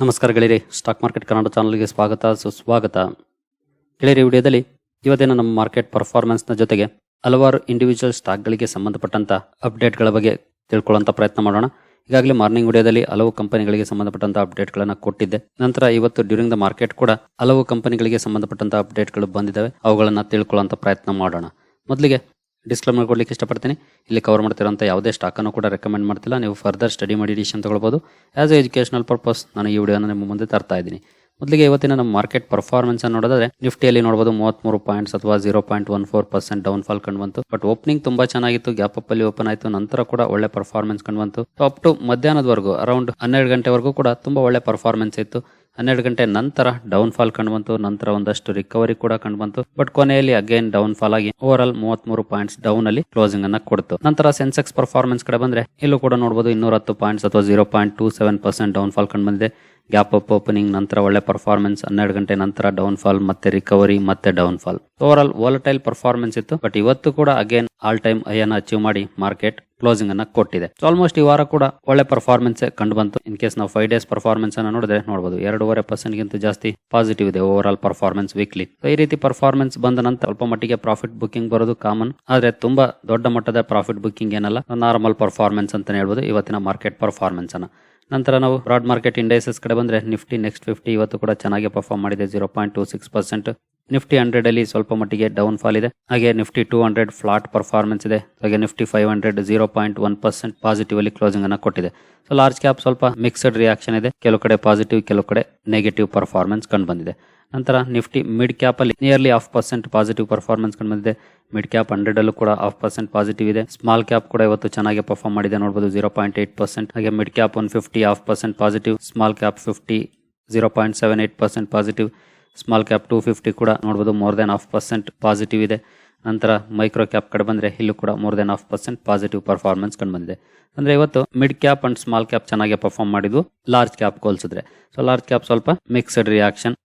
ನಮಸ್ಕಾರ ಗೆಳೆಯರಿ stock market Kannada ಚಾನಲ್ಗೆ ಸ್ವಾಗತ, ಸುಸ್ವಾಗತ. ಗೆಳೆಯರಿ ವಿಡಿಯೋದಲ್ಲಿ ಇವತ್ತಿನ ನಮ್ಮ ಮಾರ್ಕೆಟ್ ಪರ್ಫಾರ್ಮೆನ್ಸ್ನ ಜೊತೆಗೆ ಹಲವಾರು ಇಂಡಿವಿಜುವಲ್ ಸ್ಟಾಕ್ಗಳಿಗೆ ಸಂಬಂಧಪಟ್ಟಂತ ಅಪ್ಡೇಟ್ಗಳ ಬಗ್ಗೆ ತಿಳ್ಕೊಳ್ಳುವಂತ ಪ್ರಯತ್ನ ಮಾಡೋಣ. ಈಗಾಗಲೇ ಮಾರ್ನಿಂಗ್ ವಿಡಿಯೋದಲ್ಲಿ ಹಲವು ಕಂಪನಿಗಳಿಗೆ ಸಂಬಂಧಪಟ್ಟಂತ ಅಪ್ಡೇಟ್ಗಳನ್ನು ಕೊಟ್ಟಿದ್ದೆ. ನಂತರ ಇವತ್ತು ಡ್ಯೂರಿಂಗ್ ದ ಮಾರ್ಕೆಟ್ ಕೂಡ ಹಲವು ಕಂಪನಿಗಳಿಗೆ ಸಂಬಂಧಪಟ್ಟಂತ ಅಪ್ಡೇಟ್ಗಳು ಬಂದಿದ್ದಾವೆ. ಅವುಗಳನ್ನು ತಿಳ್ಕೊಳ್ಳುವಂತ ಪ್ರಯತ್ನ ಮಾಡೋಣ. ಮೊದಲಿಗೆ ಡಿಸ್ಕ್ಲೈಮರ್ ಕೊಡ್ಲಿಕ್ಕೆ ಇಷ್ಟಪಡ್ತೀನಿ. ಇಲ್ಲಿ ಕವರ್ ಮಾಡ್ತಿರೋಂಥ ಯಾವುದೇ ಸ್ಟಾಕನ್ನು ಕೂಡ ರೆಕಮೆಂಡ್ ಮಾಡ್ತಿಲ್ಲ. ನೀವು ಫರ್ದರ್ ಸ್ಟಡಿ ಮಾಡಿ ಡಿಶನ್ ತಗೊಳ್ಬೋದು. ಆ್ಯಸ್ ಎ ಎಜುಕೇಷನಲ್ ಪರ್ಪಸ್ ನಾನು ಈ ವಿಡಿಯೋನ ನಿಮ್ಮ ಮುಂದೆ ತರ್ತಾ ಇದ್ದೀನಿ. ಮೊದಲಿಗೆ ಇವತ್ತಿನ ನಮ್ಮ ಮಾರ್ಕೆಟ್ ಪರ್ಫಾರ್ಮೆನ್ಸ್ ಅನ್ನು ನೋಡಿದ್ರೆ ನಿಫ್ಟಿಯಲ್ಲಿ ನೋಡಬಹುದು ಮೂವತ್ಮೂರು ಪಾಯಿಂಟ್ಸ್ ಅಥವಾ zero point one four percent downfall ಕಂಡು ಬಂತು. ಬಟ್ ಓಪನಿಂಗ್ ತುಂಬಾ ಚೆನ್ನಾಗಿತ್ತು ಗ್ಯಾಪ್ ಅಪ್ ಅಲ್ಲಿ ಓಪನ್ ಆಯಿತು. ನಂತರ ಕೂಡ ಒಳ್ಳೆ ಪರ್ಫಾರ್ಮೆನ್ಸ್ ಕಂಡು ಬಂತು. ಅಪ್ ಟು ಮಧ್ಯಾಹ್ನದವರೆಗೂ ಅರೌಂಡ್ ಹನ್ನೆರಡು ಗಂಟೆವರೆಗೂ ಕೂಡ ತುಂಬಾ ಒಳ್ಳೆ ಪರ್ಫಾರ್ಮೆನ್ಸ್ ಇತ್ತು. ಹನ್ನೆರಡು ಗಂಟೆ ನಂತರ ಡೌನ್ ಫಾಲ್ ಕಂಡು ಬಂತು. ನಂತರ ಒಂದಷ್ಟು ರಿಕವರಿ ಕೂಡ ಕಂಡು ಬಂತು. ಬಟ್ ಕೊನೆಯಲ್ಲಿ ಅಗೇನ್ ಡೌನ್ ಫಾಲ್ ಆಗಿ ಓವರ್ ಆಲ್ ಮೂವತ್ಮೂರು ಪಾಯಿಂಟ್ಸ್ ಡೌನ್ ಅಲ್ಲಿ ಕ್ಲೋಸಿಂಗ್ ಅನ್ನ ಕೊಡ್ತು. ನಂತರ ಸೆನ್ಸೆಕ್ಸ್ ಪರ್ಫಾರ್ಮೆನ್ಸ್ ಕಡೆ ಬಂದ್ರೆ ಇಲ್ಲೂ ಕೂಡ ನೋಡಬಹುದು ಇನ್ನೂರ ಹತ್ತು ಪಾಯಿಂಟ್ಸ್ ಅಥವಾ zero point two seven percent down fall ಕಂಡು ಬಂದಿದೆ. ಗ್ಯಾಪ್ ಅಪ್ ಓಪನಿಂಗ್ ನಂತರ ಒಳ್ಳೆ ಪರ್ಫಾರ್ಮೆನ್ಸ್ ಹನ್ನೆರಡು ಗಂಟೆ ನಂತರ ಡೌನ್ ಫಾಲ್ ಮತ್ತೆ ರಿಕವರಿ ಮತ್ತೆ down fall overall volatile performance ಇತ್ತು ಬಟ್ ಇವತ್ತು ಕೂಡ ಅಗೇನ್ ಆಲ್ ಟೈಮ್ ಐ ಅನ್ನ ಅಚೀವ್ ಮಾಡಿ ಮಾರ್ಕೆಟ್ ಕ್ಲೋಸಿಂಗ್ ಅನ್ನ ಕೊಟ್ಟಿದೆ. ಆಲ್ಮೋಸ್ಟ್ ಈ ವಾರ ಕೂಡ ಒಳ್ಳೆ ಪರ್ಫಾರ್ಮೆನ್ಸ್ ಕಂಡು ಬಂತು. ಇನ್ ಕೇಸ್ ನಾವು ಫೈವ್ ಡೇಸ್ ಪರ್ಫಾರ್ಮೆನ್ಸ್ ಅನ್ನ ನೋಡಿದ್ರೆ ನೋಡಬಹುದು ಎರಡೂವರೆ ಪರ್ಸೆಂಟ್ ಗಿಂತ ಜಾಸ್ತಿ ಪಾಸಿಟಿವ್ ಇದೆ ಓವರ್ ಆಲ್ ಪರ್ಫಾರ್ಮೆನ್ಸ್ ವೀಕ್ಲಿ ಈ ರೀತಿ ಪರ್ಫಾರ್ಮೆನ್ಸ್ ಬಂದ ನಂತರ ಸ್ವಲ್ಪ ಮಟ್ಟಿಗೆ ಪ್ರಾಫಿಟ್ ಬುಕಿಂಗ್ ಬರೋದು ಕಾಮನ್ ಆದ್ರೆ ತುಂಬಾ ದೊಡ್ಡ ಮಟ್ಟದ ಪ್ರಾಫಿಟ್ ಬುಕಿಂಗ್ ಏನಲ್ಲ ನಾರ್ಮಲ್ ಪರ್ಫಾರ್ಮೆನ್ಸ್ ಅಂತಾನೆ ಹೇಳ್ಬೋದು, ಇವತ್ತಿನ ಮಾರ್ಕೆಟ್ ಪರ್ಫಾರ್ಮೆನ್ಸ್ ಅನ್ನ. ನಂತರ ನಾವು ಬ್ರಾಡ್ ಮಾರ್ಕೆಟ್ ಇಂಡೈಸಸ್ ಕಡೆ ಬಂದ್ರೆ ನಿಫ್ಟಿ ನೆಕ್ಸ್ಟ್ ಫಿಫ್ಟಿ ಇವತ್ತು ಕೂಡ ಚೆನ್ನಾಗಿ ಪರ್ಫಾರ್ಮ್ ಮಾಡಿದೆ zero point two six percent Nifty hundred ಅಲ್ಲಿ ಸ್ವಲ್ಪ ಮಟ್ಟಿಗೆ ಡೌನ್ ಫಾಲ್ ಇದೆ. ಹಾಗೆ Nifty two hundred flat performance ಇದೆ. ಹಾಗೆ Nifty five hundred zero point one percent positive ಅಲ್ಲಿ ಕ್ಲೋಸಿಂಗ್ ಅನ್ನ ಕೊಟ್ಟಿದೆ. ಸೊ ಲಾರ್ಜ್ ಕ್ಯಾಪ್ ಸ್ವಲ್ಪ ಮಿಕ್ಸ್ಡ್ ರಿಯಾಕ್ಷನ್ ಇದೆ. ಕೆಲವು ಕಡೆ ಪಾಸಿಟಿವ್ ಕೆಲವು ಕಡೆ ನೆಗೆಟಿವ್ ಪರ್ಫಾರ್ಮೆನ್ಸ್ ಕಂಡು ಬಂದಿದೆ ನಂತರ ನಿಫ್ಟಿ ಮಿಡ್ ಕ್ಯಾಪ್ ಅಲ್ಲಿ nearly half percent positive performance ಕಂಡು ಬಂದಿದೆ ಮಿಡ್ ಕ್ಯಾಪ್ ಹಂಡ್ರೆಡ್ ಅಲ್ಲೂ ಕೂಡ ಹಾಫ್ ಪರ್ಸೆಂಟ್ ಪಾಸಿಟಿವ್ ಇದೆ. ಸ್ಮಾಲ್ ಕ್ಯಾಪ್ ಕೂಡ ಇವತ್ತು ಚೆನ್ನಾಗಿ ಪರ್ಫಾರ್ಮ್ ಮಾಡಿದೆ. ನೋಡಬಹುದು ಜೀರೋ ಪಾಯಿಂಟ್ ಏಟ್ ಪರ್ಸೆಂಟ್ ಹಾಗೆ mid cap one fifty half percent positive small cap fifty zero point seven eight percent positive small cap two fifty ಕೂಡ ನೋಡ್ಬೋದು more than half percent positive ಇದೆ. ನಂತರ ಮೈಕ್ರೋ ಕ್ಯಾಪ್ ಕಡೆ ಬಂದರೆ ಇಲ್ಲೂ ಕೂಡ more than half percent positive performance ಕಂಡು ಬಂದಿದೆ. ಅಂದರೆ ಇವತ್ತು mid cap and small cap ಚೆನ್ನಾಗಿ ಪರ್ಫಾರ್ಮ್ ಮಾಡಿದ್ವು ಲಾರ್ಜ್ ಕ್ಯಾಪ್ ಹೋಲಿಸಿದ್ರೆ. ಸೊ ಲಾರ್ಜ್ ಕ್ಯಾಪ್ ಸ್ವಲ್ಪ ಮಿಕ್ಸ್ಡ್ ರಿಯಾಕ್ಷನ್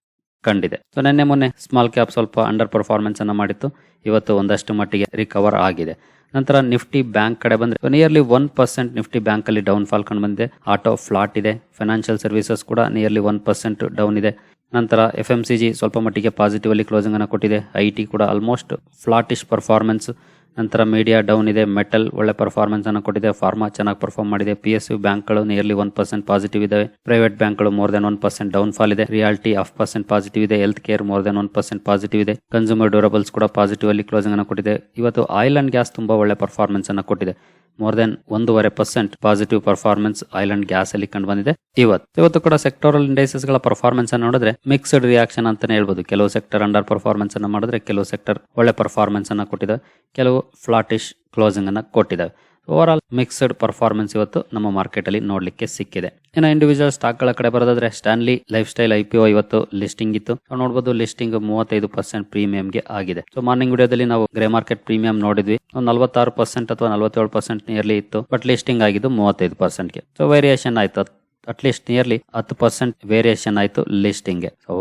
ಕಂಡಿದೆ. ಸೊ ನಿನ್ನೆ ಮೊನ್ನೆ ಸ್ಮಾಲ್ ಕ್ಯಾಪ್ ಸ್ವಲ್ಪ ಅಂಡರ್ ಪರ್ಫಾರ್ಮೆನ್ಸ್ ಅನ್ನ ಮಾಡಿತ್ತು. ಇವತ್ತು ಒಂದಷ್ಟು ಮಟ್ಟಿಗೆ ರಿಕವರ್ ಆಗಿದೆ. ನಂತರ ನಿಫ್ಟಿ ಬ್ಯಾಂಕ್ ಕಡೆ ಬಂದ್ರೆ nearly one percent Nifty bank ಅಲ್ಲಿ ಡೌನ್ ಫಾಲ್ ಕಂಡು ಬಂದಿದೆ. ಆಟೋ ಫ್ಲಾಟ್ ಇದೆ. ಫೈನಾನ್ಷಿಯಲ್ ಸರ್ವಿಸಸ್ ಕೂಡ ನಿಯರ್ಲಿ ಒನ್ ಪರ್ಸೆಂಟ್ ಡೌನ್ ಇದೆ. ನಂತರ ಎಫ್ ಎಂ ಸಿ ಜಿ ಸ್ವಲ್ಪ ಮಟ್ಟಿಗೆ ಪಾಸಿಟಿವ್ ಅಲ್ಲಿ ಕ್ಲೋಸಿಂಗ್ ಅನ್ನು ಕೊಟ್ಟಿದೆ. ಐ ಟಿ ಕೂಡ ಆಲ್ಮೋಸ್ಟ್ ಫ್ಲಾಟಿಶ್ ಪರ್ಫಾರ್ಮೆನ್ಸ್ ನಂತರ ಮೀಡಿಯಾ ಡೌನ್ ಇದೆ, ಮೆಟಲ್ ಒಳ್ಳೆ ಪರ್ಫಾರ್ಮೆನ್ಸ್ ಅನ್ನು ಕೊಟ್ಟಿದೆ ಫಾರ್ಮಾ ಚೆನ್ನಾಗಿ ಪರ್ಫಾರ್ಮ್ ಮಾಡಿದೆ ಪಿ ಎಸ್ ಯು ಬ್ಯಾಂಕ್ಗಳು ನಿಯರ್ಲಿ ಒನ್ ಪರ್ಸೆಂಟ್ ಪಾಸಿಟಿವ್ ಇದಾವೆ ಪ್ರೈವೇಟ್ ಬ್ಯಾಂಕ್ಗಳು more than one percent down fall ಇದೆ ರಿಯಾಲಿಟಿ ಆಫ್ ಪರ್ಸೆಂಟ್ ಪಾಸಿಟಿವ್ ಇದೆ health care more than one percent positive ಇದೆ ಕನ್ಸ್ಯೂಮರ್ ಡ್ಯೂರಬಲ್ಸ್ ಕೂಡ ಪಾಸಿಟಿವ್ ಅಲ್ಲಿ ಕ್ಲೋಸಿಂಗ್ ಅನ್ನು ಕೊಟ್ಟಿದೆ. ಇವತ್ತು ಆಯಿಲ್ ಅಂಡ್ ಗ್ಯಾಸ್ ತುಂಬಾ ಒಳ್ಳೆ ಪರ್ಫಾರ್ಮೆನ್ಸ್ ಅನ್ನು ಕೊಟ್ಟಿದೆ ಮೋರ್ ದೆನ್ ಒಂದೂವರೆ percent positive performance oil and gas ಅಲ್ಲಿ ಕಂಡು ಬಂದಿದೆ ಇವತ್ತು. ಇವತ್ತು ಕೂಡ ಸೆಕ್ಟೋರಲ್ ಇಂಡೈಸಸ್ಗಳ ಪರ್ಫಾರ್ಮೆನ್ಸ್ ಅನ್ನು ನೋಡಿದ್ರೆ ಮಿಕ್ಸ್ಡ್ ರಿಯಾಕ್ಷನ್ ಅಂತಾನೆ ಹೇಳ್ಬೋದು. ಕೆಲವು ಸೆಕ್ಟರ್ ಅಂಡರ್ ಪರ್ಫಾರ್ಮೆನ್ಸ್ ಅನ್ನು ಮಾಡಿದ್ರೆ ಕೆಲವು ಸೆಕ್ಟರ್ ಒಳ್ಳೆ ಪರ್ಫಾರ್ಮೆನ್ಸ್ ಅನ್ನ ಕೊಟ್ಟಿದೆ. ಕೆಲವು ಫ್ಲಾಟಿಶ್ ಕ್ಲೋಸಿಂಗ್ ಅನ್ನ ಕೊಟ್ಟಿದ್ದಾವೆ. ಓವರ್ ಆಲ್ ಮಿಕ್ಸ್ಡ್ ಪರ್ಫಾರ್ಮೆನ್ಸ್ ಇವತ್ತು ನಮ್ಮ ಮಾರ್ಕೆಟ್ ಅಲ್ಲಿ ನೋಡ್ಲಿಕ್ಕೆ ಸಿಕ್ಕಿದೆ. ಇನ್ನು ಇಂಡಿವಿಜುವಲ್ ಸ್ಟಾಕ್ಗಳ ಕಡೆ ಬರೋದಾದ್ರೆ ಸ್ಟಾನ್ಲಿ ಲೈಫ್ ಸ್ಟೈಲ್ ಐ ಇವತ್ತು ಲಿಸ್ಟಿಂಗ್ ಇತ್ತು. ನೋಡಬಹುದು ಲಿಸ್ಟಿಂಗ್ ಮೂವತ್ತೈದು ಪರ್ಸೆಂಟ್ ಪ್ರೀಮಿಯಂಗೆ ಆಗಿದೆ. ಸೊ ಮಾರ್ನಿಂಗ್ ವಿಡಿಯೋದಲ್ಲಿ ನಾವು ಗ್ರೇ ಮಾರ್ಕೆಟ್ ಪ್ರೀಮಿಯಂ ನೋಡಿದ್ವಿ. ನಲವತ್ತಾರು ಪರ್ಸೆಂಟ್ ಅಥವಾ ನಲವತ್ತೇಳು ಪರ್ಸೆಂಟ್ ನಿಯರ್ಲಿ ಇತ್ತು. ಬಟ್ ಲಿಸ್ಟಿಂಗ್ ಆಗಿದ್ದು ಮೂವತ್ತೈದು ಪರ್ಸೆಂಟ್ಗೆ. ಸೊ ವೇರಿಯೇಷನ್ ಆಯ್ತು. ಅಟ್ಲೀಸ್ಟ್ ನಿಯರ್ಲಿ ಹತ್ತು ಪರ್ಸೆಂಟ್ ವೇರಿಯೇಷನ್ ಆಯ್ತು ಲಿಸ್ಟಿಂಗ್ಗೆ ಸೊ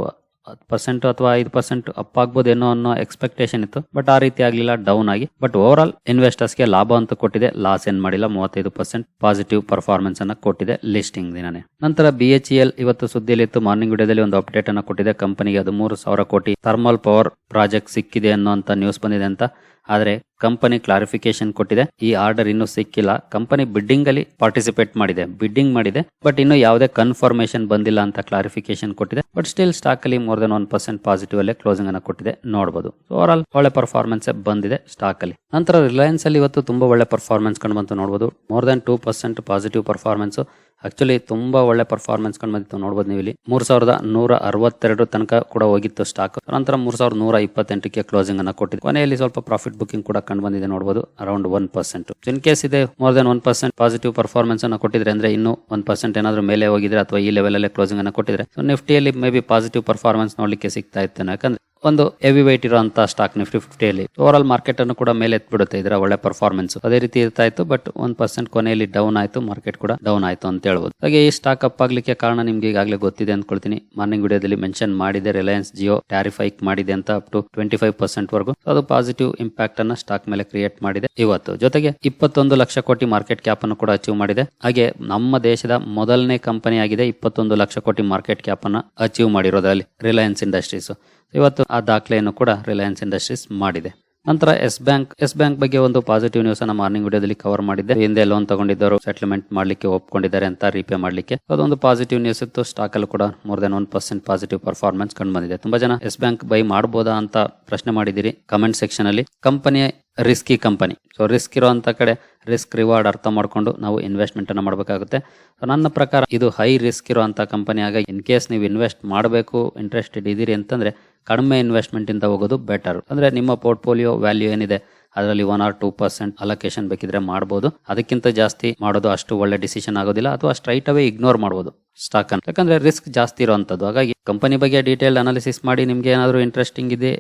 ಹತ್ತು ಪರ್ಸೆಂಟ್ ಅಥವಾ ಐದು ಪರ್ಸೆಂಟ್ ಅಪ್ ಆಗ್ಬೋದೇನೋ ಅನ್ನೋ ಎಕ್ಸ್ಪೆಕ್ಟೇಷನ್ ಇತ್ತು. ಬಟ್ ಆ ರೀತಿ ಆಗಲಿಲ್ಲ ಡೌನ್ ಆಗಿ. ಬಟ್ ಓವರ್ ಆಲ್ ಇನ್ವೆಸ್ಟರ್ಸ್ಗೆ ಲಾಭ ಅಂತ ಕೊಟ್ಟಿದೆ. ಲಾಸ್ ಏನ್ ಮಾಡಿಲ್ಲ, ಮೂವತ್ತೈದು ಪರ್ಸೆಂಟ್ ಪಾಸಿಟಿವ್ ಪರ್ಫಾರ್ಮೆನ್ಸ್ ಅನ್ನ ಕೊಟ್ಟಿದೆ ಲಿಸ್ಟಿಂಗ್ ದಿನನೇ. ನಂತರ ಬಿ ಎಚ್ ಎಲ್ ಇವತ್ತು ಸುದ್ದಿಯಲ್ಲಿ ಇತ್ತು. ಮಾರ್ನಿಂಗ್ ವಿಡಿಯೋದಲ್ಲಿ ಒಂದು ಅಪ್ಡೇಟ್ ಅನ್ನ ಕೊಟ್ಟಿದೆ. ಕಂಪನಿಗೆ ಹದಿಮೂರು ಸಾವಿರ ಕೋಟಿ ಥರ್ಮಲ್ ಪವರ್ ಪ್ರಾಜೆಕ್ಟ್ ಸಿಕ್ಕಿದೆ ಅನ್ನೋ ನ್ಯೂಸ್ ಬಂದಿದೆ ಅಂತ. ಆದ್ರೆ ಕಂಪನಿ ಕ್ಲಾರಿಫಿಕೇಶನ್ ಕೊಟ್ಟಿದೆ. ಈ ಆರ್ಡರ್ ಇನ್ನೂ ಸಿಕ್ಕಿಲ್ಲ. ಕಂಪನಿ ಬಿಡ್ಡಿಂಗ್ ಅಲ್ಲಿ ಪಾರ್ಟಿಸಿಪೇಟ್ ಮಾಡಿದೆ. ಬಿಡ್ಡಿಂಗ್ ಮಾಡಿದೆ. ಬಟ್ ಇನ್ನು ಯಾವುದೇ ಕನ್ಫರ್ಮೇಶನ್ ಬಂದಿಲ್ಲ ಅಂತ ಕ್ಲಾರಿಫಿಕೇಶನ್ ಕೊಟ್ಟಿದೆ. ಬಟ್ ಸ್ಟಿಲ್ ಸ್ಟಾಕ್ ಅಲ್ಲಿ more than one percent positive ಅಲ್ಲೇ ಕ್ಲೋಸಿಂಗ್ ಅನ್ನು ಕೊಟ್ಟಿದೆ. ನೋಡಬಹುದು ಓವರ್ ಆಲ್ ಒಳ್ಳೆ ಪರ್ಫಾರ್ಮೆನ್ಸ್ ಬಂದಿದೆ ಸ್ಟಾಕ್ ಅಲ್ಲಿ. ನಂತರ ರಿಲಯನ್ಸ್ ಅಲ್ಲಿ ಇವತ್ತು ತುಂಬಾ ಒಳ್ಳೆ ಪರ್ಫಾರ್ಮೆನ್ಸ್ ಕಂಡು ಬಂತು ನೋಡಬಹುದು more than two percent positive performance actually ತುಂಬಾ ಒಳ್ಳೆ ಪರ್ಫಾರ್ಮೆನ್ಸ್ ಕಂಡು ಬಂದಿತ್ತು ನೋಡಬಹುದು ನೀವು ಇಲ್ಲಿ ಮೂರ್ ಸಾವಿರದ ನೂರ ಅರವತ್ತೆರಡು ತನಕ ಕೂಡ ಹೋಗಿತ್ತು ಸ್ಟಾಕ್ ನಂತರ ಮೂರ್ ಸಾವಿರದ ನೂರ ಇಪ್ಪತ್ತೆಂಟಕ್ಕೆ ಕ್ಲೋಸಿಂಗ್ ಅನ್ನ ಕೊಟ್ಟಿದೆ ಕೊನೆಯಲ್ಲಿ ಸ್ವಲ್ಪ ಪ್ರಾಫಿಟ್ ಬುಕಿಂಗ್ ಕೂಡ ಕಂಡು ಬಂದಿದೆ ನೋಡಬಹುದು around one percent in case ಇದೆ more than one percent positive performance ಅನ್ನ ಕೊಟ್ಟಿದ್ರೆ ಅಂದ್ರೆ ಇನ್ನು ಒನ್ ಪರ್ಸೆಂಟ್ ಏನಾದ್ರು ಮೇಲೆ ಹೋಗಿದ್ರೆ ಅಥವಾ ಈ ಲೆವೆಲ್ ಅಲ್ಲೇ ಕ್ಲೋಸಿಂಗ್ ಅನ್ನ ಕೊಟ್ಟಿದ್ರೆ. ಸೊ ನಿಫ್ಟಿಯಲ್ಲಿ ಮೇ ಬಿ ಪಾಸಿಟಿವ್ ಪರ್ಫಾರ್ಮೆನ್ಸ್ ನೋಡ್ಲಿಕ್ಕೆ ಸಿಗ್ತಾ ಇತ್ತು. ಯಾಕಂದ್ರೆ ಒಂದು ಹೆವಿ ವೈಟ್ ಇರುವಂತ ಸ್ಟಾಕ್ ನಿಫ್ಟಿ ಫಿಫ್ಟಿಯಲ್ಲಿ ಓವರ್ ಆಲ್ ಮಾರ್ಕೆಟ್ ಅನ್ನು ಕೂಡ ಮೇಲೆ ಎತ್ಬಿಡುತ್ತೆ ಇದರ ಒಳ್ಳೆ ಪರ್ಫಾರ್ಮೆನ್ಸ್ ಅದೇ ರೀತಿ ಇರ್ತಾ ಇತ್ತು ಬಟ್ ಒಂದ್ ಪರ್ಸೆಂಟ್ ಕೊನೆಯಲ್ಲಿ ಡೌನ್ ಆಯಿತು ಮಾರ್ಕೆಟ್ ಕೂಡ ಡೌನ್ ಆಯಿತು ಅಂತ ಹೇಳ್ಬೋದು. ಹಾಗೆ ಈ ಸ್ಟಾಕ್ ಅಪ್ ಆಗ್ಲಿಕ್ಕೆ ಕಾರಣ ನಿಮ್ಗೆ ಈಗಾಗಲೇ ಗೊತ್ತಿದೆ ಅನ್ಕೊಳ್ತೀನಿ. ಮಾರ್ನಿಂಗ್ ವಿಡಿಯೋದಲ್ಲಿ ಮೆನ್ಷನ್ ಮಾಡಿದೆ ರಿಲಯನ್ಸ್ ಜಿಯೋ ಟ್ಯಾರಿಫ್ ಹೈಕ್ ಮಾಡಿದೆ ಅಂತ up to twenty five percent ವರೆಗೂ ಅದು ಪಾಸಿಟಿವ್ ಇಂಪ್ಯಾಕ್ಟ್ ಅನ್ನ ಸ್ಟಾಕ್ ಮೇಲೆ ಕ್ರಿಯೇಟ್ ಮಾಡಿದೆ ಇವತ್ತು. ಜೊತೆಗೆ ಇಪ್ಪತ್ತೊಂದು ಲಕ್ಷ ಕೋಟಿ ಮಾರ್ಕೆಟ್ ಕ್ಯಾಪ್ ಅನ್ನು ಕೂಡ ಅಚೀವ್ ಮಾಡಿದೆ. ಹಾಗೆ ನಮ್ಮ ದೇಶದ ಮೊದಲನೇ ಕಂಪನಿ ಆಗಿದೆ ಇಪ್ಪತ್ತೊಂದು ಲಕ್ಷ ಕೋಟಿ ಮಾರ್ಕೆಟ್ ಕ್ಯಾಪ್ ಅನ್ನ ಅಚೀವ್ ಮಾಡಿರೋದ್ರಲ್ಲಿ ರಿಲಯನ್ಸ್ ಇಂಡಸ್ಟ್ರೀಸ್ ಇವತ್ತು ಆ ದಾಖಲೆಯನ್ನು ಕೂಡ ರಿಲಯನ್ಸ್ ಇಂಡಸ್ಟ್ರೀಸ್ ಮಾಡಿದೆ. ನಂತರ ಎಸ್ ಬ್ಯಾಂಕ್ ಎಸ್ ಬ್ಯಾಂಕ್ ಬಗ್ಗೆ ಒಂದು ಪಾಸಿಟಿವ್ ನ್ಯೂಸ್ ಅನ್ನ ಮಾರ್ನಿಂಗ್ ವಿಡಿಯೋದಲ್ಲಿ ಕವರ್ ಮಾಡಿದ್ದೆ. ಹಿಂದೆ ಲೋನ್ ತಗೊಂಡಿದ್ದವರು ಸೆಟಲ್ಮೆಂಟ್ ಮಾಡ್ಲಿಕ್ಕೆ ಒಪ್ಕೊಂಡಿದ್ದಾರೆ ಅಂತ ರೀಪೇ ಮಾಡ್ಲಿಕ್ಕೆ. ಅದೊಂದು ಪಾಸಿಟಿವ್ ನ್ಯೂಸ್ ಇತ್ತು. ಸ್ಟಾಕ್ ಅಲ್ಲಿ ಕೂಡ more than one percent positive performance ಕಂಡು ಬಂದಿದೆ. ತುಂಬಾ ಜನ ಎಸ್ ಬ್ಯಾಂಕ್ ಬೈ ಮಾಡಬಹುದಾ ಅಂತ ಪ್ರಶ್ನೆ ಮಾಡಿದಿರಿ ಕಮೆಂಟ್ ಸೆಕ್ಷನ್ ಅಲ್ಲಿ ಕಂಪನಿಯ ರಿಸ್ಕಿ ಕಂಪನಿ ಸೊ ರಿಸ್ಕ್ ಇರುವಂತ ಕಡೆ ರಿಸ್ಕ್ ರಿವಾರ್ಡ್ ಅರ್ಥ ಮಾಡ್ಕೊಂಡು ನಾವು ಇನ್ವೆಸ್ಟ್ಮೆಂಟ್ ಅನ್ನ ಮಾಡಬೇಕಾಗುತ್ತೆ. ಸೊ ನನ್ನ ಪ್ರಕಾರ ಇದು ಹೈ ರಿಸ್ಕ್ ಇರುವಂತಹ ಕಂಪನಿ ಆಗ ಇನ್ ಕೇಸ್ ನೀವು ಇನ್ವೆಸ್ಟ್ ಮಾಡಬೇಕು ಇಂಟ್ರೆಸ್ಟೆಡ್ ಇದ್ದೀರಿ ಅಂತಂದ್ರೆ ಕಡಿಮೆ ಇನ್ವೆಸ್ಟ್ಮೆಂಟ್ ಇಂದ ಹೋಗೋದು ಬೆಟರ್ ಅಂದ್ರೆ ನಿಮ್ಮ ಪೋರ್ಟ್ಫೋಲಿಯೋ ವ್ಯಾಲ್ಯೂ ಏನಿದೆ, ಅದರಲ್ಲಿ one or two percent allocation ಬೇಕಿದ್ರೆ ಮಾಡಬಹುದು ಅದಕ್ಕಿಂತ ಜಾಸ್ತಿ ಮಾಡೋದು ಅಷ್ಟು ಒಳ್ಳೆ ಡಿಸಿಷನ್ ಆಗೋದಿಲ್ಲ, ಅಥವಾ ಸ್ಟ್ರೈಟ್ ಅವೇ ಇಗ್ನೋರ್ ಮಾಡಬಹುದು ಸ್ಟಾಕ್ ಅನ್ನು. ಯಾಕಂದ್ರೆ ರಿಸ್ಕ್ ಜಾಸ್ತಿ ಇರುವಂತದ್ದು. ಹಾಗಾಗಿ ಕಂಪನಿ ಬಗ್ಗೆ ಡೀಟೇಲ್ ಅನಾಲಿಸಿಸ್ ಮಾಡಿ ನಿಮ್ಗೆ ಏನಾದರೂ ಇಂಟ್ರೆಸ್ಟಿಂಗ್ ಇದೆ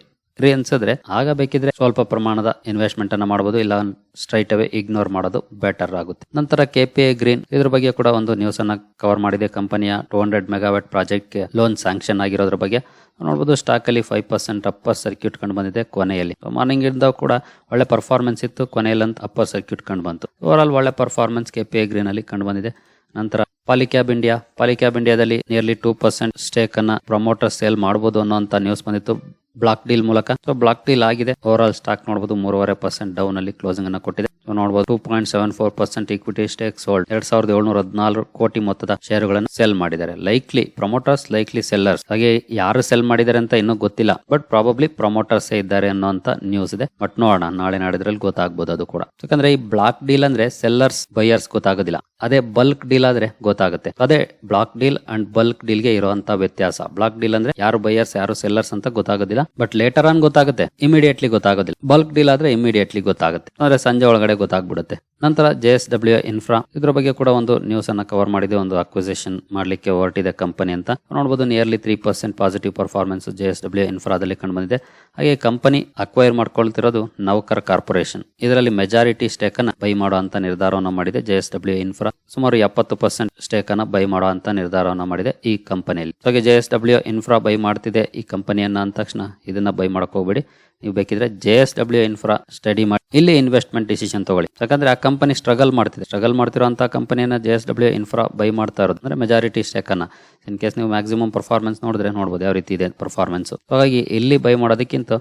ರೀ ಅನ್ಸಿದ್ರೆ ಆಗ ಬೇಕಿದ್ರೆ ಸ್ವಲ್ಪ ಪ್ರಮಾಣದ ಇನ್ವೆಸ್ಟ್ಮೆಂಟ್ ಅನ್ನ ಮಾಡಬಹುದು ಇಲ್ಲ ಸ್ಟ್ರೈಟ್ ಅವೇ ಇಗ್ನೋರ್ ಮಾಡೋದು ಬೆಟರ್ ಆಗುತ್ತೆ. ನಂತರ ಕೆಪಿಐ ಗ್ರೀನ್ ಇದ್ರ ಬಗ್ಗೆ ಕೂಡ ಒಂದು ನ್ಯೂಸ್ ಅನ್ನ ಕವರ್ ಮಾಡಿದೆ. ಕಂಪನಿಯ two hundred megawatt project loan sanction ಆಗಿರೋದ್ರ ಬಗ್ಗೆ. ನೋಡಬಹುದು ಸ್ಟಾಕ್ ಅಲ್ಲಿ ಫೈವ್ ಪರ್ಸೆಂಟ್ ಅಪ್ಪರ್ ಸರ್ಕ್ಯೂಟ್ ಕಂಡು ಬಂದಿದೆ ಕೊನೆಯಲ್ಲಿ. ಮಾರ್ನಿಂಗ್ ಇಂದ ಕೂಡ ಒಳ್ಳೆ ಪರ್ಫಾರ್ಮೆನ್ಸ್ ಇತ್ತು ಕೊನೆಯಲ್ಲಿ ಅಂತ ಅಪ್ಪರ್ ಸರ್ಕ್ಯೂಟ್ ಕಂಡು ಬಂತು. ಓವರ್ ಆಲ್ ಒಳ್ಳೆ ಪರ್ಫಾರ್ಮೆನ್ಸ್ ಕೆಪಿಐ ಗ್ರೀನ್ ಅಲ್ಲಿ ಕಂಡು ಬಂದಿದೆ. ನಂತರ ಪಾಲಿಕ್ಯಾಬ್ ಇಂಡಿಯಾ ಪಾಲಿಕ್ಯಾಬ್ ಇಂಡಿಯಾದಲ್ಲಿ ನಿಯರ್ಲಿ ಟೂ ಪರ್ಸೆಂಟ್ ಸ್ಟೇಕ್ ಅನ್ನ ಪ್ರಮೋಟರ್ ಸೇಲ್ ಮಾಡಬಹುದು ಅನ್ನೋ ನ್ಯೂಸ್ ಬಂದಿತ್ತು. ಬ್ಲಾಕ್ ಡೀಲ್ ಮೂಲಕ. ಸೊ ಬ್ಲಾಕ್ ಡೀಲ್ ಆಗಿದೆ. ಓವರ್ ಆಲ್ ಸ್ಟಾಕ್ ನೋಡಬಹುದು ಮೂರುವರೆ ಪರ್ಸೆಂಟ್ ಡೌನ್ ಅಲ್ಲಿ ಕ್ಲೋಸಿಂಗ್ ಅನ್ನ ಕೊಟ್ಟಿದೆ. ನೋಡಬಹುದು two point seven four percent equity stake sold ಎರಡ್ ಸಾವಿರದ ಏಳ್ನೂರ ಹದಿನಾಲ್ಕು ಕೋಟಿ ಮೊತ್ತದ ಶೇರುಗಳನ್ನು ಸೆಲ್ ಮಾಡಿದ್ದಾರೆ. ಲೈಕ್ಲಿ ಪ್ರಮೋಟರ್ಸ್ ಲೈಕ್ಲಿ ಸೆಲ್ಲರ್ಸ್ ಹಾಗೆ ಯಾರು ಸೆಲ್ ಮಾಡಿದ್ದಾರೆ ಅಂತ ಇನ್ನೂ ಗೊತ್ತಿಲ್ಲ. ಬಟ್ ಪ್ರಾಬಬ್ಲಿ ಪ್ರಮೋಟರ್ಸ್ ಇದ್ದಾರೆ ಅನ್ನೋಂತ ನ್ಯೂಸ್ ಇದೆ. ಬಟ್ ನೋಡೋಣ, ನಾಳೆ ನಾಡಿದ್ರಲ್ಲಿ ಗೊತ್ತಾಗಬಹುದು ಅದು ಕೂಡ. ಯಾಕಂದ್ರೆ ಈ ಬ್ಲಾಕ್ ಡೀಲ್ ಅಂದ್ರೆ ಸೆಲ್ಲರ್ಸ್ ಬೈಯರ್ಸ್ ಗೊತ್ತಾಗೋದಿಲ್ಲ. ಅದೇ ಬಲ್ಕ್ ಡೀಲ್ ಆದ್ರೆ ಗೊತ್ತಾಗುತ್ತೆ. ಅದೇ ಬ್ಲಾಕ್ ಡೀಲ್ ಅಂಡ್ ಬಲ್ಕ್ ಡೀಲ್ಗೆ ಇರುವಂತ ವ್ಯತ್ಯಾಸ. ಬ್ಲಾಕ್ ಡೀಲ್ ಅಂದ್ರೆ ಯಾರು ಬೈಯರ್ಸ್ ಯಾರು ಸೆಲ್ಲರ್ಸ್ ಅಂತ ಗೊತ್ತಾಗೋದಿಲ್ಲ. ಬಟ್ ಲೇಟರ್ ಆನ್ ಗೊತ್ತಾಗುತ್ತೆ. ಇಮಿಡಿಯೇಟ್ಲಿ ಗೊತ್ತಾಗೋದಿಲ್ಲ. ಬಲ್ಕ್ ಡೀಲ್ ಆದ್ರೆ ಇಮಿಡಿಯೇಟ್ಲಿ ಗೊತ್ತಾಗುತ್ತೆ. ಅಂದ್ರೆ ಸಂಜೆ ಒಳಗಡೆ ಗೊತ್ತಾಗ್ಬಿಡುತ್ತೆ. ನಂತರ ಜೆ ಎಸ್ ಡಬ್ಲ್ಯೂ ಇನ್ಫ್ರಾ, ಇದ್ರ ಬಗ್ಗೆ ಕೂಡ ಒಂದು ನ್ಯೂಸ್ ಅನ್ನ ಕವರ್ ಮಾಡಿದೆ, ಒಂದು ಅಕ್ವಿಸೇಷನ್ ಮಾಡಲಿಕ್ಕೆ ಹೊರಟಿದೆ ಕಂಪನಿ ಅಂತ. ನೋಡಬಹುದು nearly three percent positive performance J S W ಇನ್ಫ್ರಾದಲ್ಲಿ ಕಂಡು ಬಂದಿದೆ ಹಾಗೆ ಕಂಪನಿ ಅಕ್ವೈರ್ ಮಾಡ್ಕೊಳ್ತಿರೋದು ನೌಕರ್ ಕಾರ್ಪೊರೇಷನ್. ಇದರಲ್ಲಿ ಮೆಜಾರಿಟಿ ಸ್ಟೇಕ್ ಅನ್ನ ಬೈ ಮಾಡೋ ಅಂತ ನಿರ್ಧಾರವನ್ನು ಮಾಡಿದೆ ಜೆ ಎಸ್ ಡಬ್ಲ್ಯೂ ಇನ್ಫ್ರಾ. ಸುಮಾರು ಎಪ್ಪತ್ತು ಪರ್ಸೆಂಟ್ ಸ್ಟೇಕ್ ಅನ್ನ ಬೈ ಮಾಡೋ ಅಂತ ನಿರ್ಧಾರವನ್ನು ಮಾಡಿದೆ ಈ ಕಂಪನಿಯಲ್ಲಿ ಹಾಗೆ J S W infra buy ಮಾಡ್ತಿದೆ ಈ ಕಂಪನಿಯನ್ನ ಅಂದ ತಕ್ಷಣ ಇದನ್ನ ಬೈ ಮಾಡಕ್ ಹೋಗ್ಬೇಡಿ. ನೀವು ಬೇಕಿದ್ರೆ J S W infra study ಮಾಡಿ. ಇಲ್ಲಿ ಇನ್ವೆಸ್ಟ್ಮೆಂಟ್ ಡಿಸಿಷನ್ ತಗೊಳ್ಳಿ. ಯಾಕಂದ್ರೆ ಆ ಕಂಪನಿ ಸ್ಟ್ರಗಲ್ ಮಾಡ್ತಿದೆ. ಸ್ಟ್ರಗಲ್ ಮಾಡ್ತಿರೋಂಥ ಕಂಪನಿಯನ್ನ J S W infra buy ಮಾಡ್ತಾ ಇರೋದು. ಅಂದ್ರೆ ಮೆಜಾರಿಟಿ ಸ್ಟೇಕ್ ಅನ್ನ. ಇನ್ ಕೇಸ್ ನೀವು ಮ್ಯಾಕ್ಸಿಮಮ್ ಪರ್ಫಾರ್ಮೆನ್ಸ್ ನೋಡಿದ್ರೆ ನೋಡ್ಬೋದು ಯಾವ ರೀತಿ ಇದೆ ಪರ್ಫಾರ್ಮೆನ್ಸ್ ಹಾಗಾಗಿ ಇಲ್ಲಿ ಬೈ ಮಾಡೋದಕ್ಕಿಂತ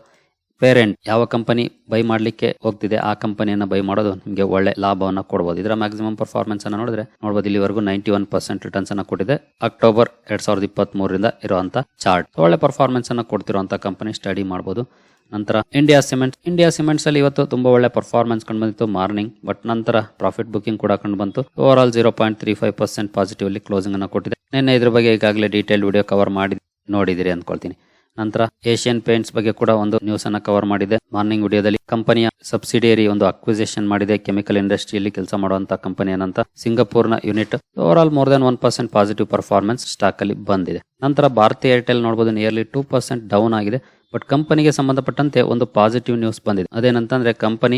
ಪೇರೆಂಟ್ ಯಾವ ಕಂಪನಿ ಬೈ ಮಾಡ್ಲಿಕ್ಕೆ ಹೋಗ್ತಿದೆ, ಆ ಕಂಪನಿಯನ್ನು ಬೈ ಮಾಡೋದು ನಿಮಗೆ ಒಳ್ಳೆ ಲಾಭವನ್ನ ಕೊಡಬಹುದು ಇದರ ಮ್ಯಾಕ್ಸಿಮಮ್ ಪರ್ಫಾರ್ಮೆನ್ಸ್ ಅನ್ನು ನೋಡಿದ್ರೆ ನೋಡಬಹುದು ಇಲ್ಲಿವರೆಗೂ ನೈಂಟಿ ಒನ್ ಪರ್ಸೆಂಟ್ ರಿಟರ್ನ್ಸ್ ಅನ್ನು ಕೊಟ್ಟಿದೆ. ಅಕ್ಟೋಬರ್ ಎರಡ್ ಸಾವಿರದ ಇಪ್ಪತ್ತ್ ಮೂರರಿಂದ ಇರುವಂತ ಚಾರ್ಟ್ ಒಳ್ಳೆ ಪರ್ಫಾರ್ಮೆನ್ಸ್ ಅನ್ನು ಕೊಡ್ತಿರುವಂತ ಕಂಪನಿ ಸ್ಟಡಿ ಮಾಡಬಹುದು ನಂತರ ಇಂಡಿಯಾ ಸಿಮೆಂಟ್ ಇಂಡಿಯಾ ಸಿಮೆಂಟ್ಸ್ ಅಲ್ಲಿ ಇವತ್ತು ತುಂಬಾ ಒಳ್ಳೆ ಪರ್ಫಾರ್ಮೆನ್ಸ್ ಕಂಡು ಬಂದಿತ್ತು ಮಾರ್ನಿಂಗ್ ಬಟ್ ನಂತರ ಪ್ರಾಫಿಟ್ ಬುಕಿಂಗ್ ಕೂಡ ಕಂಡು ಬಂತು. Overall zero point three five percent positive ಅಲ್ಲಿ ಕ್ಲೋಸಿಂಗ್ ಅನ್ನ ಕೊಟ್ಟಿದೆ. ನಿನ್ನೆ ಇದ್ರ ಬಗ್ಗೆ ಈಗಾಗಲೇ ಡೀಟೇಲ್ ವಿಡಿಯೋ ಕವರ್ ಮಾಡಿ ನೋಡಿದಿರಿ ಅನ್ಕೊಳ್ತೀನಿ. ನಂತರ ಏಷ್ಯನ್ ಪೇಂಟ್ಸ್ ಬಗ್ಗೆ ಕೂಡ ಒಂದು ನ್ಯೂಸ್ ಅನ್ನ ಕವರ್ ಮಾಡಿದೆ. ಮಾರ್ನಿಂಗ್ ವಿಡಿಯೋದಲ್ಲಿ ಕಂಪನಿಯ ಸಬ್ಸಿಡಿಯರಿ ಒಂದು ಅಕ್ವಿಸೇಷನ್ ಮಾಡಿದೆ. ಕೆಮಿಕಲ್ ಇಂಡಸ್ಟ್ರಿಯಲ್ಲಿ ಕೆಲಸ ಮಾಡುವಂತಹ ಕಂಪನಿ ಏನಂತ ಸಿಂಗಾಪುರ್ನ unit overall more than one percent positive performance stock ಅಲ್ಲಿ ಬಂದಿದೆ. ನಂತರ ಭಾರತಿ ಏರ್ಟೆಲ್ ನೋಡಬಹುದು ನಿಯರ್ಲಿ ಟೂ ಪರ್ಸೆಂಟ್ ಡೌನ್ ಆಗಿದೆ. ಬಟ್ ಕಂಪನಿಗೆ ಸಂಬಂಧಪಟ್ಟಂತೆ ಒಂದು ಪಾಸಿಟಿವ್ ನ್ಯೂಸ್ ಬಂದಿದೆ. ಅದೇನಂತಂದ್ರೆ ಕಂಪನಿ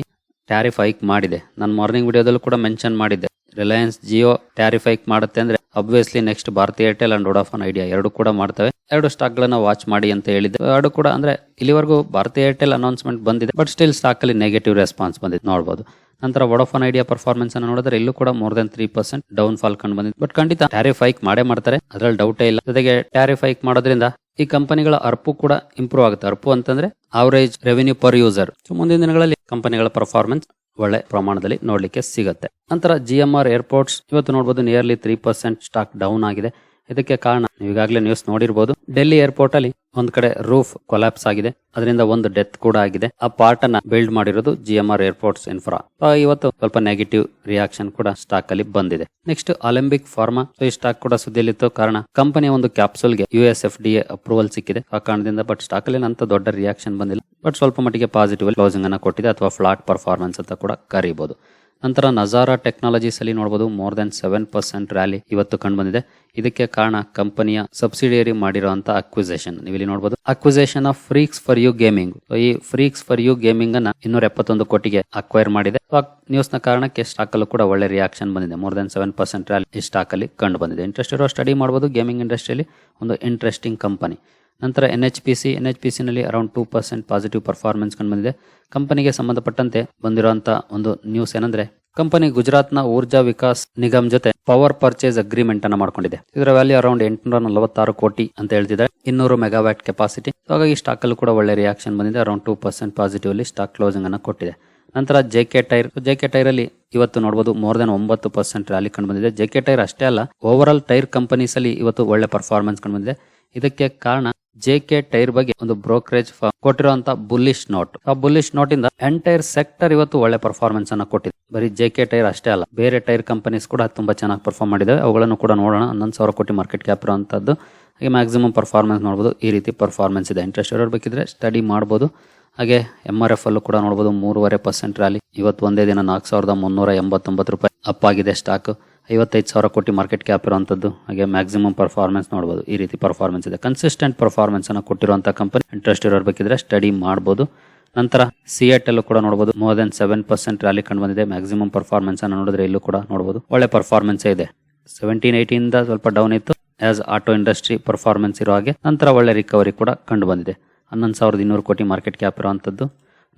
ಟ್ಯಾರಿಫ್ ಹೈಕ್ ಮಾಡಿದೆ. ನಾನು ಮಾರ್ನಿಂಗ್ ವಿಡಿಯೋದಲ್ಲೂ ಕೂಡ ಮೆನ್ಷನ್ ಮಾಡಿದ್ದೆ. ರಿಲಯನ್ಸ್ ಜಿಯೋ ಟ್ಯಾರಿಫ್ ಹೈಕ್ ಮಾಡುತ್ತೆ ಅಂದ್ರೆ obviously next Bharti Airtel and Vodafone Idea ಎರಡು ಕೂಡ ಮಾಡ್ತವೆ. ಎರಡು ಸ್ಟಾಕ್ ಗಳನ್ನ ವಾಚ್ ಮಾಡಿ ಅಂತ ಹೇಳಿದ್ದೆ. ಎರಡು ಕೂಡ ಅಂದ್ರೆ ಇಲ್ಲಿವರೆಗೂ ಭಾರತಿ ಏರ್ಟೆಲ್ ಅನೌನ್ಸ್ಮೆಂಟ್ ಬಂದಿದೆ ಬಟ್ ಸ್ಟಿಲ್ ಸ್ಟಾಕ್ ಅಲ್ಲಿ ನೆಗೆಟಿವ್ ರೆಸ್ಪಾನ್ಸ್ ಬಂದಿದೆ. ನೋಡಬಹುದು ನಂತರ ವಡೋಫೋನ್ ಐಡಿಯಾ ಪರ್ಫಾರ್ಮೆನ್ಸ್ ಅನ್ನು ನೋಡಿದ್ರೆ ಇಲ್ಲೂ ಕೂಡ more than three percent down fall ಕಂಡು ಬಂದಿದೆ. ಬಟ್ ಖಂಡಿತ ಟ್ಯಾರಿಫ್ ಹೈಕ್ ಮಾಡೇ ಮಾಡ್ತಾರೆ. ಅದರಲ್ಲಿ ಡೌಟೇ ಇಲ್ಲ. ಜೊತೆಗೆ ಟ್ಯಾರಿಫ್ ಹೈಕ್ ಮಾಡೋದ್ರಿಂದ ಈ ಕಂಪನಿಗಳ ಅರ್ಪು ಕೂಡ ಇಂಪ್ರೂವ್ ಆಗುತ್ತೆ. ಅರ್ಪು ಅಂತಂದ್ರೆ ಆವರೇಜ್ ರೆವೆನ್ಯೂ ಪರ್ ಯೂಸರ್ ಮುಂದಿನ ದಿನಗಳಲ್ಲಿ ಕಂಪನಿಗಳ ಪರ್ಫಾರ್ಮೆನ್ಸ್ ಒಳ್ಳೆ ಪ್ರಮಾಣದಲ್ಲಿ ನೋಡ್ಲಿಕ್ಕೆ ಸಿಗುತ್ತೆ. ನಂತರ ಜಿ ಎಂ ಆರ್ ಏರ್ಪೋರ್ಟ್ಸ್ ಇವತ್ತು ನೋಡಬಹುದು nearly three percent stock down ಆಗಿದೆ. ಇದಕ್ಕೆ ಕಾರಣ ನೀವು ಈಗಾಗಲೇ ನ್ಯೂಸ್ ನೋಡಿರ್ಬೋದು. ಡೆಲ್ಲಿ ಏರ್ಪೋರ್ಟ್ ಅಲ್ಲಿ ಒಂದ್ ಕಡೆ ರೂಫ್ ಕೊಲಾಪ್ಸ್ ಆಗಿದೆ. ಅದರಿಂದ ಒಂದು ಡೆತ್ ಕೂಡ ಆಗಿದೆ. ಆ ಪಾರ್ಟ್ ಅನ್ನ ಬಿಲ್ಡ್ ಮಾಡಿರೋದು G M R airports infra ಇವತ್ತು ಸ್ವಲ್ಪ ನೆಗೆಟಿವ್ ರಿಯಾಕ್ಷನ್ ಕೂಡ ಸ್ಟಾಕ್ ಅಲ್ಲಿ ಬಂದಿದೆ. ನೆಕ್ಸ್ಟ್ ಒಲಿಂಪಿಕ್ ಫಾರ್ಮಾ ಈ ಸ್ಟಾಕ್ ಕೂಡ ಸುದ್ದಿಯಲ್ಲಿತ್ತು. ಕಾರಣ ಕಂಪನಿಯ ಒಂದು ಕ್ಯಾಪ್ಸುಲ್ಗೆ U S F D approval ಸಿಕ್ಕಿದೆ. ಆ ಕಾರಣದಿಂದ ಬಟ್ ಸ್ಟಾಕ್ ಅಲ್ಲಿ ಅಂತ ದೊಡ್ಡ ರಿಯಾಕ್ಷನ್ ಬಂದಿಲ್ಲ. ಬಟ್ ಸ್ವಲ್ಪ ಮಟ್ಟಿಗೆ ಪಾಸಿಟಿವ್ ಕ್ಲೋಸಿಂಗ್ ಅನ್ನ ಕೊಟ್ಟಿದೆ. ಅಥವಾ ಫ್ಲಾಟ್ ಪರ್ಫಾರ್ಮೆನ್ಸ್ ಅಂತ ಕೂಡ ಕರೀಬಹುದು ನಂತರ ನಜಾರಾ ಟೆಕ್ನಾಲಜೀಸ್ ಅಲ್ಲಿ ನೋಡಬಹುದು more than seven percent rally ಇವತ್ತು ಕಂಡು ಬಂದಿದೆ ಇದಕ್ಕೆ ಕಾರಣ ಕಂಪನಿಯ ಸಬ್ಸಿಡಿಯರಿ ಮಾಡಿರುವಂತ ಅಕ್ವಿಸೇಷನ್. ನೀವು ಇಲ್ಲಿ ನೋಡಬಹುದು acquisition of freaks for you gaming. ಈ ಫ್ರೀಕ್ಸ್ ಫಾರ್ ಯು ಗೇಮಿಂಗ್ ಅನ್ನ ಇನ್ನೂರ ಎಪ್ಪತ್ತೊಂದು ಕೋಟಿಗೆ ಅಕ್ವೈರ್ ಮಾಡಿದೆ. ನ್ಯೂಸ್ನ ಕಾರಣಕ್ಕೆ ಸ್ಟಾಕ್ ಅಲ್ಲೂ ಕೂಡ ಒಳ್ಳೆ ರಿಯಾಕ್ಷನ್ ಬಂದಿದೆ. More than seven percent rally ಈ ಸ್ಟಾಕ್ ಅಲ್ಲಿ ಕಂಡು ಬಂದಿದೆ ಇಂಟ್ರೆಸ್ಟ್ ಇರೋ ಸ್ಟಡಿ ಮಾಡಬಹುದು ಗೇಮಿಂಗ್ ಇಂಡಸ್ಟ್ರಿಯಲ್ಲಿ ಒಂದು ಇಂಟ್ರೆಸ್ಟಿಂಗ್ ಕಂಪನಿ ನಂತರ N H P C N H P ಸಿನಲ್ಲಿ around two percent positive performance ಕಂಡು ಬಂದಿದೆ ಕಂಪನಿಗೆ ಸಂಬಂಧಪಟ್ಟಂತೆ ಬಂದಿರುವಂತ ಒಂದು ನ್ಯೂಸ್ ಏನಂದ್ರೆ, ಕಂಪನಿ ಗುಜರಾತ್ನ ಊರ್ಜಾ ವಿಕಾಸ್ ನಿಗಮ್ ಜೊತೆ ಪವರ್ ಪರ್ಚೇಸ್ ಅಗ್ರಿಮೆಂಟ್ ಅನ್ನ ಮಾಡ್ಕೊಂಡಿದೆ. ಇದರ ವ್ಯಾಲ್ಯೂ ಅರೌಂಡ್ ಎಂಟುನೂರ ನಲವತ್ತಾರು ಕೋಟಿ ಅಂತ ಹೇಳ್ತಿದ್ದಾರೆ. ಇನ್ನೂರು ಮೆಗಾವ್ಯಾಟ್ ಕೆಪಾಸಿಟಿ ಹಾಗಾಗಿ ಸ್ಟಾಕ್ ಅಲ್ಲಿ ಕೂಡ ಒಳ್ಳೆ ರಿಯಾಕ್ಷನ್ ಬಂದಿದೆ. ಅರೌಂಡ್ ಟೂ ಪರ್ಸೆಂಟ್ ಪಾಸಿಟಿವ್ ಅಲ್ಲಿ ಸ್ಟಾಕ್ ಕ್ಲೋಸಿಂಗ್ ಅನ್ನ ಕೊಟ್ಟಿದೆ. ನಂತರ J K tyre J K tyre ಅಲ್ಲಿ ಇವತ್ತು ನೋಡಬಹುದು ಮೋರ್ ದನ್ ಒಂಬತ್ತು ಪರ್ಸೆಂಟ್ ರ್ಯಾಲಿ ಕಂಡು ಬಂದಿದೆ ಜೆ ಕೆ ಟೈರ್ ಅಷ್ಟೇ ಅಲ್ಲ ಓವರ್ ಆಲ್ ಟೈರ್ ಕಂಪನೀಸ್ ಅಲ್ಲಿ ಇವತ್ತು ಒಳ್ಳೆ ಪರ್ಫಾರ್ಮೆನ್ಸ್ ಕಂಡು ಬಂದಿದೆ ಇದಕ್ಕೆ ಕಾರಣ ಜೆ ಕೆ ಟೈರ್ ಬಗ್ಗೆ ಒಂದು ಬ್ರೋಕರೇಜ್ ಕೊಟ್ಟಿರುವಂತ ಬುಲ್ಲಿಶ್ ನೋಟ್ ಆ ಬುಲ್ಲಿಶ್ ನೋಟ್ ಇಂದ ಎಂಟೈರ್ ಸೆಕ್ಟರ್ ಇವತ್ತು ಒಳ್ಳೆ ಪರ್ಫಾರ್ಮೆನ್ಸ್ ಅನ್ನ ಕೊಟ್ಟಿದೆ. ಬರೀ ಜೆ ಕೆ ಟೈರ್ ಅಷ್ಟೇ ಅಲ್ಲ, ಬೇರೆ ಟೈರ್ ಕಂಪನೀಸ್ ಕೂಡ ತುಂಬಾ ಚೆನ್ನಾಗಿ ಪರ್ಫಾರ್ಮ್ ಮಾಡಿದೆ ಅವುಗಳನ್ನು ಕೂಡ ನೋಡೋಣ. ಹನ್ನೊಂದು ಸಾವಿರ ಕೋಟಿ ಮಾರ್ಕೆಟ್ ಕ್ಯಾಪ್ ಇರುವಂತದ್ದು ಹಾಗೆ ಮ್ಯಾಕ್ಸಿಮಮ್ ಪರ್ಫಾರ್ಮೆನ್ಸ್ ನೋಡಬಹುದು ಈ ರೀತಿ ಪರ್ಫಾರ್ಮೆನ್ಸ್ ಇದೆ. ಇಂಟ್ರೆಸ್ಟ್ ಇರೋರು ಬೇಕಿದ್ರೆ ಸ್ಟಡಿ ಮಾಡಬಹುದು ಹಾಗೆ ಎಂ ಆರ್ ಎಫ್ ಅಲ್ಲೂ ಕೂಡ ನೋಡಬಹುದು ಮೂರುವರೆ ಪರ್ಸೆಂಟ್ ರ್ಯಾಲಿ ಇವತ್ತು ಒಂದೇ ದಿನ ನಾಲ್ಕು ಸಾವಿರದ ಮುನ್ನೂರ ಎಂಬತ್ತೊಂಬತ್ತು ರೂಪಾಯಿ ಅಪ್ ಆಗಿದೆ ಸ್ಟಾಕ್ ಐವತ್ತೈದು ಸಾವಿರ ಕೋಟಿ ಮಾರ್ಕೆಟ್ ಕ್ಯಾಪ್ ಇರುವಂಥದ್ದು ಹಾಗೆ ಮ್ಯಾಕ್ಸಿಮಮ್ ಪರ್ಫಾರ್ಮೆನ್ಸ್ ನೋಡಬಹುದು ಈ ರೀತಿ ಪರ್ಫಾರ್ಮೆನ್ಸ್ ಇದೆ. ಕನ್ಸಿಸ್ಟೆಂಟ್ ಪರ್ಫಾರ್ಮೆನ್ಸನ್ನು ಅನ್ನು ಕೊಟ್ಟಿರುವಂತ ಕಂಪನಿ ಇಂಟ್ರೆಸ್ಟ್ ಇರೋರು ಬೇಕಿದ್ರೆ ಸ್ಟಡಿ ಮಾಡ್ಬೋದು. ನಂತರ ಸಿ ಕೂಡ ನೋಡಬಹುದು more than seven percent rally ಕಂಡು ಬಂದಿದೆ. ಮ್ಯಾಕ್ಸಿಮಮ್ ಪರ್ಫಾರ್ಮೆನ್ಸ್ ಅನ್ನು ನೋಡಿದ್ರೆ ಇಲ್ಲೂ ಕೂಡ ನೋಡಬಹುದು ಒಳ್ಳೆ ಪರ್ಫಾರ್ಮೆನ್ಸ್ ಇದೆ. ಸೆವೆಂಟೀನ್ ಏಯ್ಟಿಂದ ಸ್ವಲ್ಪ ಡೌನ್ ಇತ್ತು. ಆಸ್ ಆಟೋ ಇಂಡಸ್ಟ್ರಿ ಪರ್ಫಾರ್ಮೆನ್ಸ್ ಇರೋ ಹಾಗೆ ನಂತರ ಒಳ್ಳೆ ರಿಕವರಿ ಕೂಡ ಕಂಡು ಬಂದಿದೆ. ಹನ್ನೊಂದು ಸಾವಿರದ ಇನ್ನೂರು ಕೋಟಿ ಮಾರ್ಕೆಟ್ ಕ್ಯಾಪ್ ಇರುವಂಥದ್ದು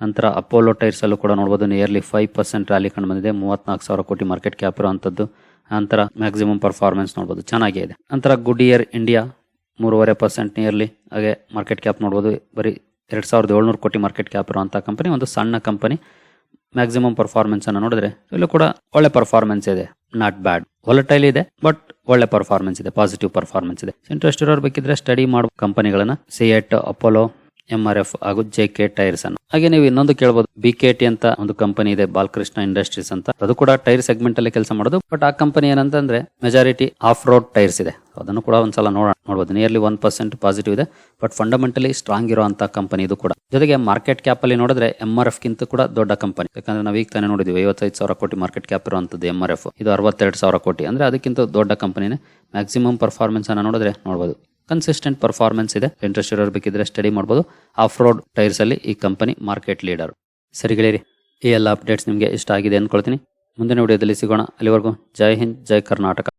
ನಂತರ ಅಪೋಲೋ ಟೈರ್ಸ್ ಅಲ್ಲೂ ಕೂಡ ನೋಡಬಹುದು ನಿಯರ್ಲಿ ಫೈವ್ ಪರ್ಸೆಂಟ್ ರ್ಯಾಲಿ ಕಂಡು ಬಂದಿದೆ. ಮೂವತ್ನಾಲ್ಕು ಸಾವಿರ ಕೋಟಿ ಮಾರ್ಕೆಟ್ ಕ್ಯಾಪ್ ಇರುವಂತದ್ದು. ನಂತರ ಮ್ಯಾಕ್ಸಿಮಮ್ ಪರ್ಫಾರ್ಮೆನ್ಸ್ ನೋಡಬಹುದು ಚೆನ್ನಾಗೇ ಇದೆ. ನಂತರ ಗುಡ್ ಇಯರ್ ಇಂಡಿಯಾ ಮೂರುವರೆ ಪರ್ಸೆಂಟ್ ನಿಯರ್ಲಿ ಹಾಗೆ ಮಾರ್ಕೆಟ್ ಕ್ಯಾಪ್ ನೋಡಬಹುದು ಬರೀ ಎರಡು ಸಾವಿರದ ಏಳ್ನೂರು ಕೋಟಿ ಮಾರ್ಕೆಟ್ ಕ್ಯಾಪ್ ಇರುವಂಥ ಕಂಪನಿ ಒಂದು ಸಣ್ಣ ಕಂಪನಿ ಮ್ಯಾಕ್ಸಿಮಮ್ ಪರ್ಫಾರ್ಮೆನ್ಸ್ ಅನ್ನು ನೋಡಿದ್ರೆ ಇಲ್ಲೂ ಕೂಡ ಒಳ್ಳೆ ಪರ್ಫಾರ್ಮೆನ್ಸ್ ಇದೆ. ನಾಟ್ ಬ್ಯಾಡ್ ವಾಲಟೈಲ್ ಇದೆ ಬಟ್ ಒಳ್ಳೆ ಪರ್ಫಾರ್ಮೆನ್ಸ್ ಇದೆ. ಪಾಸಿಟಿವ್ ಪರ್ಫಾರ್ಮೆನ್ಸ್ ಇದೆ. ಇಂಟ್ರೆಸ್ಟ್ ಇರೋರು ಬೇಕಿದ್ರೆ ಸ್ಟಡಿ ಮಾಡುವ ಕಂಪನಿಗಳನ್ನ CEAT Apollo M R F ಹಾಗೂ ಜೆ ಕೆ ಟೈರ್ಸ್ ಅನ್ನು. ಹಾಗೆ ನೀವು ಇನ್ನೊಂದು ಕೇಳಬಹುದು ಬಿ ಕೆ ಟಿ ಅಂತ ಒಂದು ಕಂಪನಿ ಇದೆ, ಬಾಲಕೃಷ್ಣ ಇಂಡಸ್ಟ್ರೀಸ್ ಅಂತ. ಅದು ಕೂಡ ಟೈರ್ ಸೆಗ್ಮೆಂಟ್ ಅಲ್ಲಿ ಕೆಲಸ ಮಾಡೋದು. ಬಟ್ ಆ ಕಂಪನಿ ಏನಂತಂದ್ರೆ ಮೆಜಾರಿಟಿ ಆಫ್ ರೋಡ್ ಟೈರ್ಸ್ ಇದೆ ಅದನ್ನು ಕೂಡ ಒಂದ್ಸಲ ನೋಡ ನೋಡಬಹುದು ನಿಯರ್ಲಿ ಒನ್ ಪರ್ಸೆಂಟ್ ಪಾಸಿಟಿವ್ ಇದೆ. ಬಟ್ ಫಂಡಮೆಂಟಲಿ ಸ್ಟ್ರಾಂಗ್ ಇರುವಂತ ಕಂಪನಿ ಇದು ಕೂಡ. ಜೊತೆಗೆ ಮಾರ್ಕೆಟ್ ಕ್ಯಾಪ್ ಅಲ್ಲಿ ನೋಡಿದ್ರೆ ಎಂ ಆರ್ ಎಫ್ ಗಿಂತ ಕೂಡ ದೊಡ್ಡ ಕಂಪನಿ ಯಾಕಂದ್ರೆ ನಾವು ಈಗ ತಾನೇ ನೋಡಿದ್ವಿ, ಐವತ್ತೈದು ಸಾವಿರ ಕೋಟಿ ಮಾರ್ಕೆಟ್ ಕ್ಯಾಪ್ ಇರುವಂತದ್ದು ಎಂ ಆರ್ ಎಫ್ ಇದು ಅರವತ್ತೆರಡು ಸಾವಿರ ಕೋಟಿ. ಅಂದ್ರೆ ಅದಕ್ಕಿಂತ ದೊಡ್ಡ ಕಂಪನಿನೇ ಮ್ಯಾಕ್ಸಿಮಮ್ ಪರ್ಫಾರ್ಮೆನ್ಸ್ ಅನ್ನ ನೋಡಿದ್ರೆ ನೋಡಬಹುದು ಕನ್ಸಿಸ್ಟೆಂಟ್ ಪರ್ಫಾರ್ಮೆನ್ಸ್ ಇದೆ. ಇಂಟ್ರೆಸ್ಟ್ ಇರೋರು ಬೇಕಿದ್ರೆ ಸ್ಟಡಿ ಮಾಡಬಹುದು ಆಫ್ ರೋಡ್ ಟೈರ್ಸ್ ಅಲ್ಲಿ ಈ ಕಂಪನಿ ಮಾರ್ಕೆಟ್ ಲೀಡರ್ ಸರಿ ಗೆಳೆಯರಿ, ಈ ಎಲ್ಲ ಅಪ್ಡೇಟ್ಸ್ ನಿಮಗೆ ಇಷ್ಟ ಆಗಿದೆ ಅನ್ಕೊಳ್ತೀನಿ. ಮುಂದಿನ ವಿಡಿಯೋದಲ್ಲಿ ಸಿಗೋಣ. ಅಲ್ಲಿವರೆಗೂ ಜೈ ಹಿಂದ್, ಜೈ ಕರ್ನಾಟಕ.